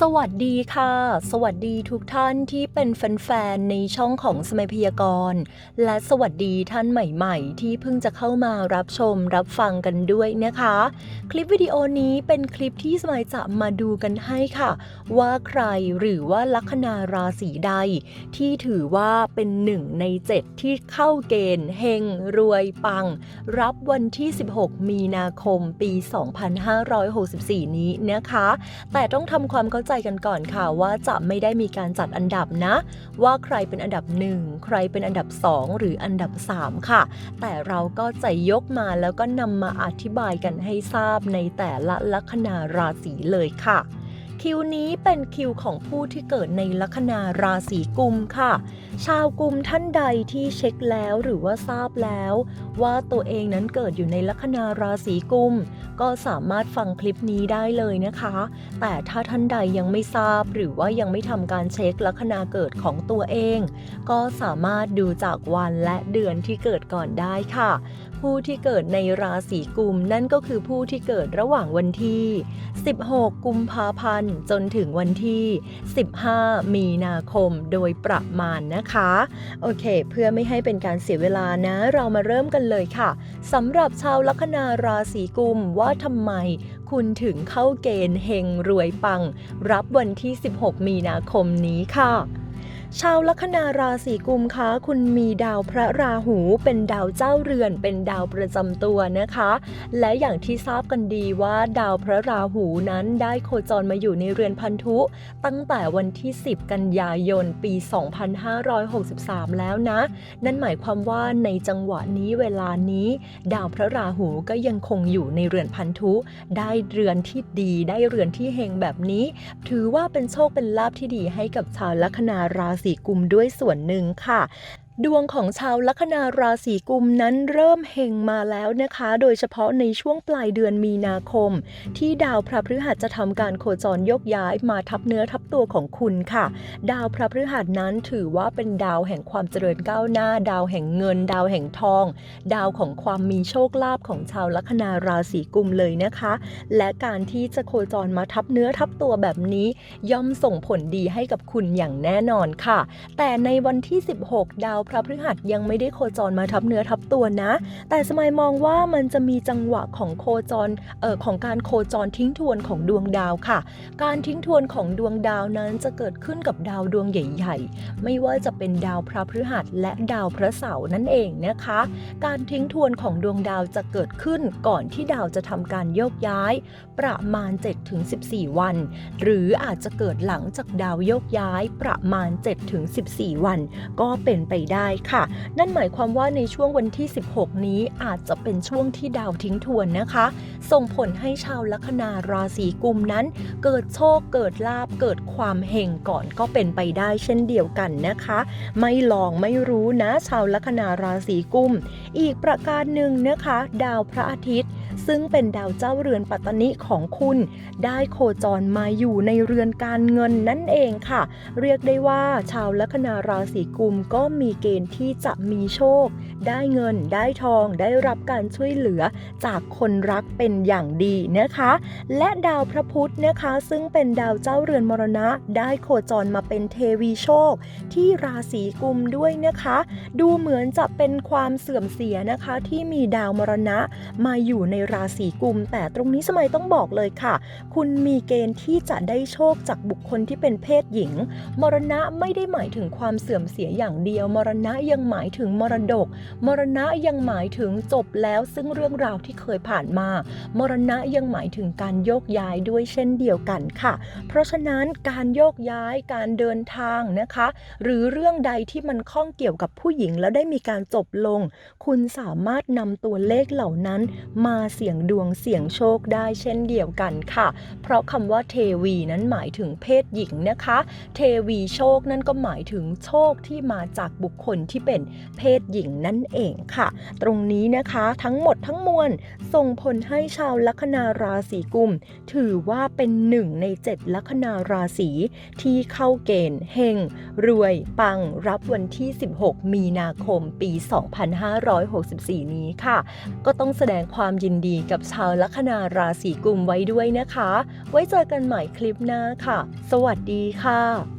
สวัสดีค่ะ สวัสดีทุกท่านที่เป็นแฟนๆในช่องของสมัยพยากรณ์และสวัสดีท่านใหม่ๆ ที่เพิ่งจะเข้ามารับชมรับฟังกันด้วยนะคะ คลิปวิดีโอนี้เป็นคลิปที่สมัยจะมาดูกันให้ค่ะ ว่าใครหรือว่าลัคนาราศีใด ที่ถือว่าเป็นหนึ่งในเจ็ดที่เข้าเกณฑ์เฮงรวยปัง รับวันที่ 16 มีนาคมปี 2564 นี้นะคะ แต่ต้องทำความเข้าาใจกันก่อนค่ะว่าจะไม่ได้มีการจัดอันดับนะ ว่าใครเป็นอันดับ 1 ใครเป็นอันดับ 2 หรืออันดับ 3 ค่ะ แต่เราก็จะยกมาแล้วก็นำมาอธิบายกันให้ทราบในแต่ละลัคนาราศีเลยค่ะ คิวนี้เป็นคิวของผู้ที่เกิดในลัคนาราศีกุมค่ะ ชาวกุมท่านใดที่เช็คแล้วหรือว่าทราบแล้ว ว่าตัวเองนั้นเกิดอยู่ในลัคนาราศีกุม ก็สามารถฟังคลิปนี้ได้เลยนะคะ แต่ถ้าท่านใดยังไม่ทราบหรือว่ายังไม่ทำการเช็คลัคนาเกิดของตัวเอง ก็สามารถดูจากวันและเดือนที่เกิดก่อนได้ค่ะ ผู้ที่เกิดในราศีกุมนั่นก็คือผู้ที่เกิดระหว่างวันที่ 16 กุมภาพันธ์ จนถึงวันที่ 15 มีนาคมโดยประมาณนะคะ โอเค เพื่อไม่ให้เป็นการเสียเวลานะ เรามาเริ่มกันเลยค่ะสำหรับชาวลัคนาราศีกุมว่าทำไมคุณถึงเข้าเกณฑ์เฮงรวยปัง รับวันที่ 16 มีนาคมนี้ค่ะ ชาวลัคนาราศีกุมคะคุณมีดาวพระราหูเป็นดาวเจ้าเรือน เป็นดาวประจำตัวนะคะ และอย่างที่ทราบกันดีว่าดาวพระราหูนั้นได้โคจรมาอยู่ในเรือนพันธุ ตั้งแต่วันที่ 10 กันยายนปี 2563 แล้วนะ นั่นหมายความว่าในจังหวะนี้เวลานี้ ดาวพระราหูก็ยังคงอยู่ในเรือนพันธุ ได้เรือนที่ดีได้เรือนที่เฮงแบบนี้ ถือว่าเป็นโชคเป็นลาภที่ดีให้กับชาวลัคนาราศีกุมด้วยส่วนหนึ่งค่ะ ดวงของชาวลัคนาราศีกุมนั้นเริ่มเฮงมาแล้วนะคะ โดยเฉพาะในช่วงปลายเดือนมีนาคม ที่ดาวพระพฤหัสจะทำการโคจรยกย้ายมาทับเนื้อทับตัวของคุณค่ะ ดาวพระพฤหัสนั้นถือว่าเป็นดาวแห่งความเจริญก้าวหน้า ดาวแห่งเงิน ดาวแห่งทอง ดาวของความมีโชคลาภของชาวลัคนาราศีกุมเลยนะคะ และการที่จะโคจรมาทับเนื้อทับตัวแบบนี้ย่อมส่งผลดีให้กับคุณอย่างแน่นอนค่ะ แต่ในวันที่ 16 ดาวพระพฤหัสยังไม่ได้โคจรมาทับเนื้อทับตัวนะ แต่สมัยมองว่ามันจะมีจังหวะของโคจรเอ่อของการโคจรทิ้งทวนของดวงดาวค่ะ การทิ้งทวนของดวงดาวนั้นจะเกิดขึ้นกับดาวดวงใหญ่ ๆ ไม่ว่าจะเป็นดาวพระพฤหัสและดาวพระเสาร์นั่นเองนะคะ การทิ้งทวนของดวงดาวจะเกิดขึ้นก่อนที่ดาวจะทำการโยกย้าย ประมาณ 7-14 วัน หรืออาจจะเกิดหลังจากดาวโยกย้ายประมาณ 7-14 วัน ก็เป็นไปได้ค่ะ นั่นหมายความว่าในช่วงวันที่ 16 นี้อาจจะเป็นช่วงที่ดาวทิ้งทวนนะคะ ส่งผลให้ชาวลัคนาราศีกุมนั้น เกิดโชคเกิดลาบเกิดความเฮงก่อนก็เป็นไปได้เช่นเดียวกันนะคะ ไม่ลองไม่รู้นะชาวลัคนาราศีกุม อีกประการหนึ่งนะคะ ดาวพระอาทิตย์ซึ่งเป็นดาวเจ้าเรือนปัตตนิของคุณ ได้โคจรมาอยู่ในเรือนการเงินนั่นเองค่ะ เรียกได้ว่าชาวลัคนาราศีกุมก็มีเกณฑ์ที่จะมีโชค ได้เงินได้ทองได้รับการช่วยเหลือจากคนรักเป็นอย่างดีนะคะ และดาวพระพุธนะคะ ซึ่งเป็นดาวเจ้าเรือนมรณะ ได้โคจรมาเป็นเทวีโชค ที่ราศีกุมด้วยนะคะ ดูเหมือนจะเป็นความเสื่อมเสียนะคะที่มีดาวมรณะมาอยู่ในราศีกุม แต่ตรงนี้สมัยต้องบอกเลยค่ะ คุณมีเกณฑ์ที่จะได้โชคจากบุคคลที่เป็นเพศหญิง มรณะไม่ได้หมายถึงความเสื่อมเสียอย่างเดียวมรณะยังหมายถึงมรดก มรณะยังหมายถึงจบแล้วซึ่งเรื่องราวที่เคยผ่านมา มรณะยังหมายถึงการโยกย้ายด้วยเช่นเดียวกันค่ะ เพราะฉะนั้นการโยกย้ายการเดินทางนะคะ หรือเรื่องใดที่มันข้องเกี่ยวกับผู้หญิงแล้วได้มีการจบลง คุณสามารถนำตัวเลขเหล่านั้น มาเสี่ยงดวงเสี่ยงโชคได้เช่นเดียวกันค่ะ เพราะคำว่าเทวีนั้นหมายถึงเพศหญิงนะคะ เทวีโชคนั่นก็หมายถึงโชคที่มาจากบุคคนที่เป็นเพศหญิงนั่นเองค่ะ ตรงนี้นะคะทั้งหมดทั้งมวลส่งผลให้ชาวลัคนาราศีกุม ถือว่าเป็นหนึ่งในเจ็ดลัคนาราศีที่เข้าเกณฑ์เฮงรวยปังรับวันที่ 16 มีนาคมปี 2564 นี้ค่ะ ก็ต้องแสดงความยินดีกับชาวลัคนาราศีกุมไว้ด้วยนะคะ ไว้เจอกันใหม่คลิปหน้าค่ะ สวัสดีค่ะ